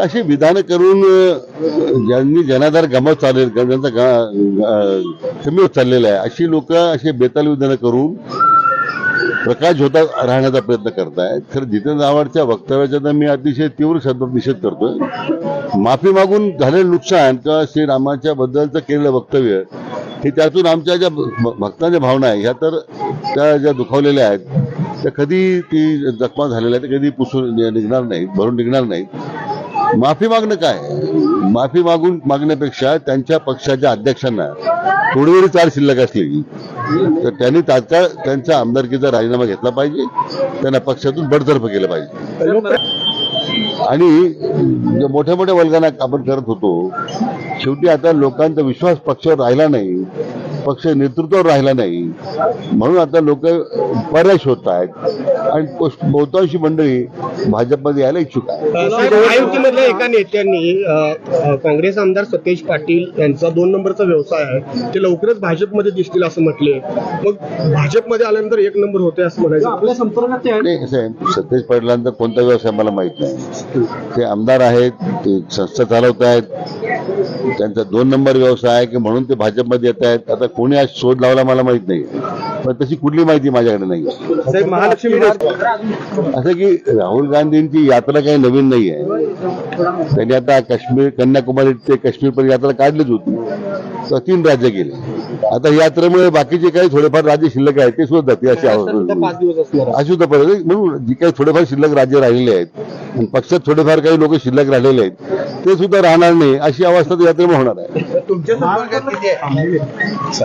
अशी विधानं करून ज्यांनी जनाधार गमावत चालले ज्यांचा कमी होत चाललेला आहे अशी लोक असे बेताल विधानं करून प्रकाश होता राहण्याचा प्रयत्न करतायत. खरं जितेंद्र आव्हाडच्या वक्तव्याचा तर मी अतिशय तीव्र शब्दात निषेध करतोय. माफी मागून झालेलं नुकसान किंवा श्रीरामाच्या बद्दलचं केलेलं वक्तव्य हे त्यातून आमच्या ज्या भ- भक्तांच्या भावना आहे ह्या तर त्या ज्या दुखावलेल्या आहेत त्या कधी ती जखमा झालेल्या आहेत कधी पुसून निघणार नाहीत भरून निघणार नाहीत. माफी मागणं काय? माफी मागून मागण्यापेक्षा त्यांच्या पक्षाच्या अध्यक्षांना थोडी जरी चार शिल्लक असली. तर त्यांनी तात्काळ त्यांच्या आमदारकीचा राजीनामा घेतला पाहिजे. त्यांना पक्षातून बडतर्फ केलं पाहिजे. आणि मोठ्या मोठ्या वर्गांना आपण करत होतो शेवटी आता लोकांचा विश्वास पक्षावर राहिला नाही. पक्ष नेतृत्वावर राहिला नाही. म्हणून आता लोक पर्याय शोधत आहेत. आणि बहुतांशी मंडळी भाजपमध्ये यायला इच्छुक आहे एका नेत्यांनी काँग्रेस आमदार सतेज पाटील यांचा दोन नंबरचा व्यवसाय आहे. ते लवकरच भाजपमध्ये दिसतील असं म्हटले मग भाजपमध्ये आल्यानंतर एक नंबर होते असं म्हणायचं. आपल्या संपर्कात ते आहे नाही कसं आहे सतेज पाटलांचा कोणता व्यवसाय मला माहीत नाही. ते आमदार आहेत ते संस्था चालवत आहेत त्यांचा दोन नंबर व्यवसाय आहे की म्हणून ते भाजपमध्ये येत आहेत. आता कोणी आज शोध लावला मला माहीत नाही. पण तशी कुठली माहिती माझ्याकडे नाही साहेब महालक्ष्मी असं की राहुल गांधींची यात्रा काही नवीन नाही आहे. त्यांनी आता काश्मीर कन्याकुमारी ते काश्मीरपर्यंत यात्रा काढलीच होती. तर तीन राज्य गेले. आता यात्रेमुळे बाकीचे काही थोडेफार राज्य शिल्लक आहेत ते सुद्धा जाते अशी महाराष्ट्रात पाच दिवस असणार आहे. अशी सुद्धा म्हणून जी काही थोडेफार शिल्लक राज्य राहिलेले आहेत पक्षात थोडेफार काही लोक शिल्लक राहिलेले आहेत ते सुद्धा राहणार नाही अशी अवस्था यात्रेमुळे होणार आहे. तुमच्या आहे?